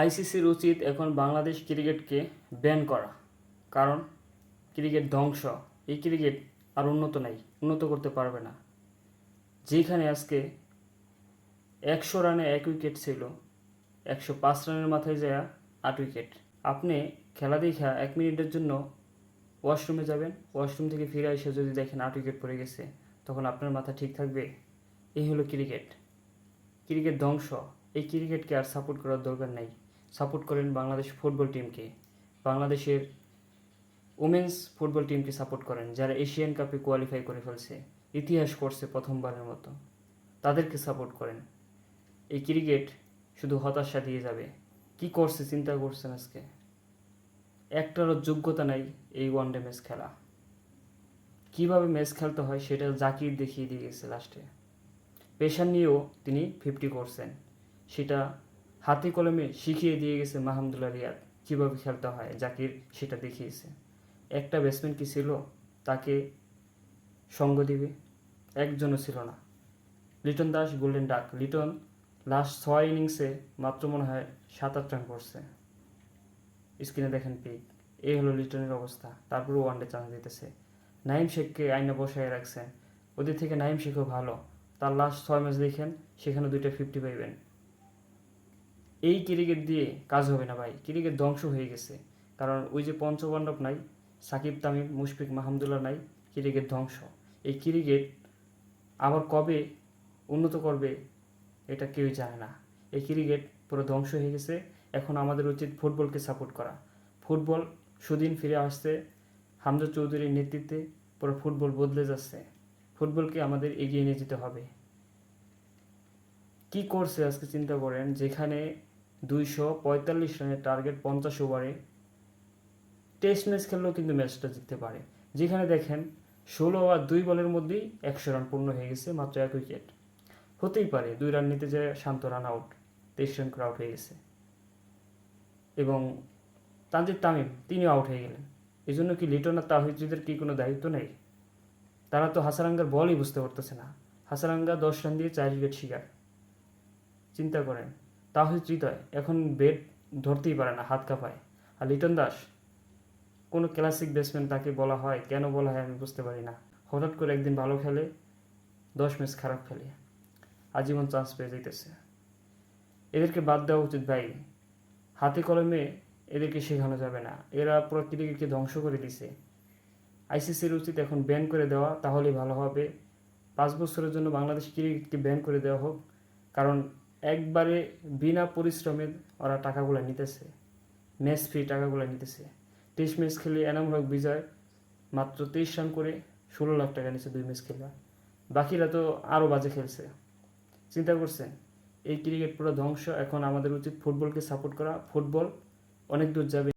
আইসিসির উচিত এখন বাংলাদেশ ক্রিকেটকে ব্যান করা। কারণ ক্রিকেট ধ্বংস, এই ক্রিকেট আর উন্নত নাই, উন্নত করতে পারবে না। যেখানে আজকে একশো রানে এক উইকেট ছিল, একশো পাঁচ রানের মাথায় যায় আট উইকেট। আপনি খেলা দেখা এক মিনিটের জন্য ওয়াশরুমে যাবেন, ওয়াশরুম থেকে ফিরে এসে যদি দেখেন আট উইকেট পড়ে গেছে, তখন আপনার মাথা ঠিক থাকবে। এই হলো ক্রিকেট। ক্রিকেট ধ্বংস, এই ক্রিকেটকে আর সাপোর্ট করার দরকার নাই। সাপোর্ট করেন বাংলাদেশ ফুটবল টিমকে। বাংলাদেশের উমেন্স ফুটবল টিমকে সাপোর্ট করেন, যারা এশিয়ান কাপে কোয়ালিফাই করে ফেলছে, ইতিহাস করছে প্রথমবারের মতো। তাদেরকে সাপোর্ট করেন। এই ক্রিকেট শুধু হতাশা দিয়ে যাবে। কি করছে চিন্তা করছেন আজকে? একটারও যোগ্যতা নাই এই ওয়ানডে ম্যাচ খেলা। কীভাবে ম্যাচ খেলতে হয় সেটা জাকির দেখিয়ে দিয়ে গেছে লাস্টে পেশার নিয়েও তিনি ফিফটি করছেন। সেটা হাতে কলমে শিখিয়ে দিয়ে গেছে মাহমুদুল্লাহ রিয়াদ কীভাবে খেলতে হয়, জাকির সেটা দেখিয়েছে। একটা ব্যাটসম্যান কি ছিল? তাকে সঙ্গ দিবে? একজনও ছিল না। Liton Das golden duck Liton last ছয় ইনিংসে মাত্র মনে হয় সাত, আট রান করছে। স্ক্রিনে দেখেন পিক। এই হলো লিটনের অবস্থা। তারপরেও ওয়ানডে চান্স দিতেছে। নাইম শেখকে আইনে বসায় রাখছেন ওদের থেকে নাইম শেখও ভালো। তার লাস্ট ছয় ম্যাচ দেখেন, সেখানে দুইটা ফিফটি পাইবেন। এই ক্রিকেট দিয়ে কাজ হবে না ভাই। ক্রিকেট ধ্বংস হয়ে গেছে। কারণ ওই যে পঞ্চপাণ্ডব নাই, সাকিব, তামিম, মুশফিক মাহমুদুল্লাহ নাই, ক্রিকেট ধ্বংস। এই ক্রিকেট আবার কবে উন্নত করবে এটা কেউই জানে না। এই ক্রিকেট পুরো ধ্বংস হয়ে গেছে। এখন আমাদের উচিত ফুটবলকে সাপোর্ট করা। ফুটবল সুদিন ফিরে আসছে। হামজা চৌধুরীর নেতৃত্বে পুরো ফুটবল বদলে যাচ্ছে। ফুটবলকে আমাদের এগিয়ে নিয়ে যেতে হবে। কি করছে আজকে চিন্তা করেন? যেখানে দুইশো পঁয়তাল্লিশ রানের টার্গেট পঞ্চাশ ওভারে টেস্ট ম্যাচ খেললেও কিন্তু ম্যাচটা জিততে পারে। যেখানে দেখেন, ষোলো ওভার দুই বলের মধ্যেই একশো রান পূর্ণ হয়ে গেছে মাত্র এক উইকেট হতেই পারে, দুই রান নিতে যায় শান্ত রান আউট তেইশ রান করে আউট হয়ে গেছে। এবং তানজিদ তামিম, তিনিও আউট হয়ে গেলেন। এই জন্য কি লিটন আর তাহিজুদের কি কোনো দায়িত্ব নেই? তারা তো হাসারাঙ্গার বলই বুঝতে পারতেছে না। হাসারাঙ্গা দশ রান দিয়ে চার উইকেট শিকার। চিন্তা করেন তাহিদ হৃদয়। এখন বেড ধরতেই পারে না, হাত কাঁপায়। আর লিটন দাস, কোনো ক্লাসিক ব্যাটসম্যান তাকে বলা হয়, কেন বলা হয় আমি বুঝতে পারি না। হঠাৎ করে একদিন ভালো খেলে, দশ ম্যাচ খারাপ খেলে। আজীবন চান্স পেয়ে যাইতেছে। এদেরকে বাদ দেওয়া উচিত ভাই। হাতে কলমে এদেরকে শেখানো যাবে না। এরা পুরো ক্রিকেটকে ধ্বংস করে দিছে। আইসিসির উচিত এখন ব্যান করে দেওয়া, তাহলেই ভালো হবে। পাঁচ বছরের জন্য বাংলাদেশ ক্রিকেটকে ব্যান করে দেওয়া হোক। কারণ একবারে বিনা পরিশ্রমে ওরা টাকাগুলো নিতেছে। ম্যাচ ফ্রি টাকাগুলো নিতেছে। তেইশ ম্যাচ খেলে এনাম হক বিজয়, মাত্র তেইশ রান করে ষোলো লাখ টাকা নিচ্ছে দুই ম্যাচ খেলা। বাকিরা তো আরও বাজে খেলছে। চিন্তা করছেন, এই ক্রিকেট পুরো ধ্বংস, এখন আমাদের উচিত ফুটবলকে সাপোর্ট করা। ফুটবল অনেক দূর যাবে।